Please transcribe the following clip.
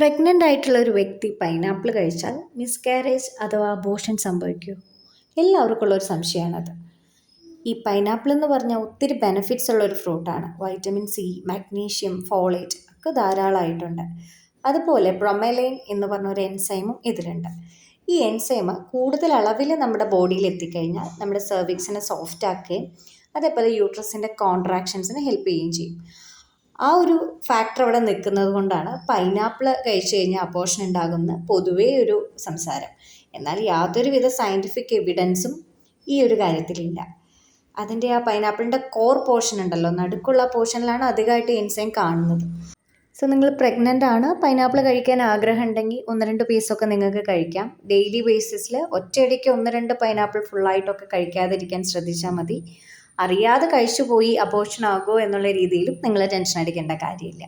Pregnant ആയിട്ടുള്ള ഒരു വ്യക്തി പൈനാപ്പിൾ കഴിച്ചാൽ മിസ്കാരേജ് അഥവാ അബോഷൻ സംഭവിക്കുമോ എല്ലാവർക്കുള്ള ഒരു സംശയമാണത് ഈ പൈനാപ്പിൾ എന്ന് പറഞ്ഞാൽ ഒത്തിരി ബെനിഫിറ്റ്സ് ഉള്ള ഒരു ഫ്രൂട്ടാണ് വൈറ്റമിൻ സി മാഗ്നീഷ്യം ഫോളേറ്റ് ഒക്കെ ധാരാളമായിട്ടുണ്ട് അതുപോലെ ബ്രൊമലൈൻ എന്ന് പറഞ്ഞ ഒരു എൻസൈമും ഇതിലുണ്ട്. ഈ എൻസൈം കൂടുതൽ അളവിൽ നമ്മുടെ ബോഡിയിൽ എത്തിക്കഴിഞ്ഞാൽ നമ്മുടെ സെർവിക്സിനെ സോഫ്റ്റ് ആക്കുകയും അതേപോലെ യൂട്രസിന്റെ കോൺട്രാക്ഷൻസിന് ഹെൽപ്പ് ചെയ്യുകയും ചെയ്യും. ആ ഒരു ഫാക്ടർ അവിടെ നിൽക്കുന്നത് കൊണ്ടാണ് പൈനാപ്പിൾ കഴിച്ചു കഴിഞ്ഞാൽ അപ്പോഷൻ ഉണ്ടാകുന്ന പൊതുവേ ഒരു സംസാരം. എന്നാൽ യാതൊരുവിധ സയന്റിഫിക് എവിഡൻസും ഈ ഒരു കാര്യത്തിലില്ല. അതിന്റെ ആ പൈനാപ്പിളിന്റെ കോർ പോർഷൻ ഉണ്ടല്ലോ നടുക്കുള്ള പോർഷനിലാണ് അധികമായിട്ട് എൻസൈം കാണുന്നത്. സോ നിങ്ങൾ പ്രഗ്നന്റ് ആണ് പൈനാപ്പിൾ കഴിക്കാൻ ആഗ്രഹം ഉണ്ടെങ്കിൽ ഒന്ന് രണ്ട് പീസൊക്കെ നിങ്ങൾക്ക് കഴിക്കാം. ഡെയിലി ബേസിസിൽ ഒറ്റയടിക്ക് ഒന്ന് രണ്ട് പൈനാപ്പിൾ ഫുള്ളായിട്ടൊക്കെ കഴിക്കാതിരിക്കാൻ ശ്രദ്ധിച്ചാൽ മതി. അറിയാതെ കഴിച്ചു പോയി അബോഷൻ ആകുമോ എന്നുള്ള രീതിയിലും നിങ്ങൾ ടെൻഷൻ അടിക്കേണ്ട കാര്യമില്ല.